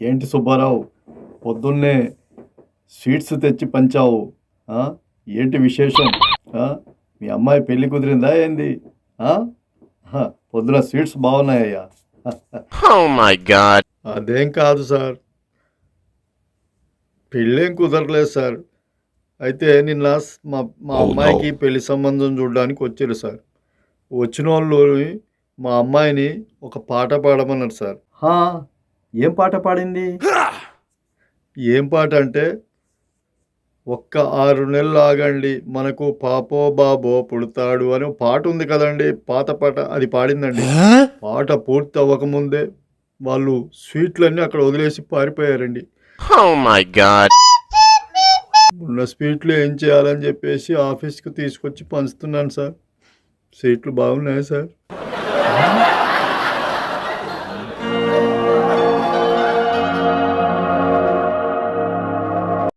ఏంటి సుబ్బారావు పొద్దున్నే స్వీట్స్ తెచ్చి పంచావు? ఏంటి విశేషం ఆ? మీ అమ్మాయి పెళ్ళి కుదిరిందా ఏంది పొద్దున స్వీట్స్ బాగున్నాయ్యా Oh. అదేం కాదు సార్ పెళ్ళేం కుదరలేదు సార్ అయితే నిన్న మా మా Oh. అమ్మాయికి పెళ్ళి సంబంధం చూడడానికి వచ్చారు సార్ వచ్చిన వాళ్ళు మా అమ్మాయిని ఒక పాట పాడమన్నారు సార్ హా, ఏం పాట పాడింది? ఏం పాట అంటే ఒక్క ఆరు నెలలు ఆగండి మనకు పాపో బాబో పుడతాడు అని పాట ఉంది కదండి. పాత పాట అది పాడిందండి. పాట పూర్తి అవ్వకముందే వాళ్ళు స్వీట్లన్నీ అక్కడ వదిలేసి పారిపోయారండి. Oh my god. ఉన్న స్వీట్లు ఏం చేయాలని చెప్పేసి ఆఫీస్కి తీసుకొచ్చి పంచుతున్నాను సార్. స్వీట్లు బాగున్నాయి సార్?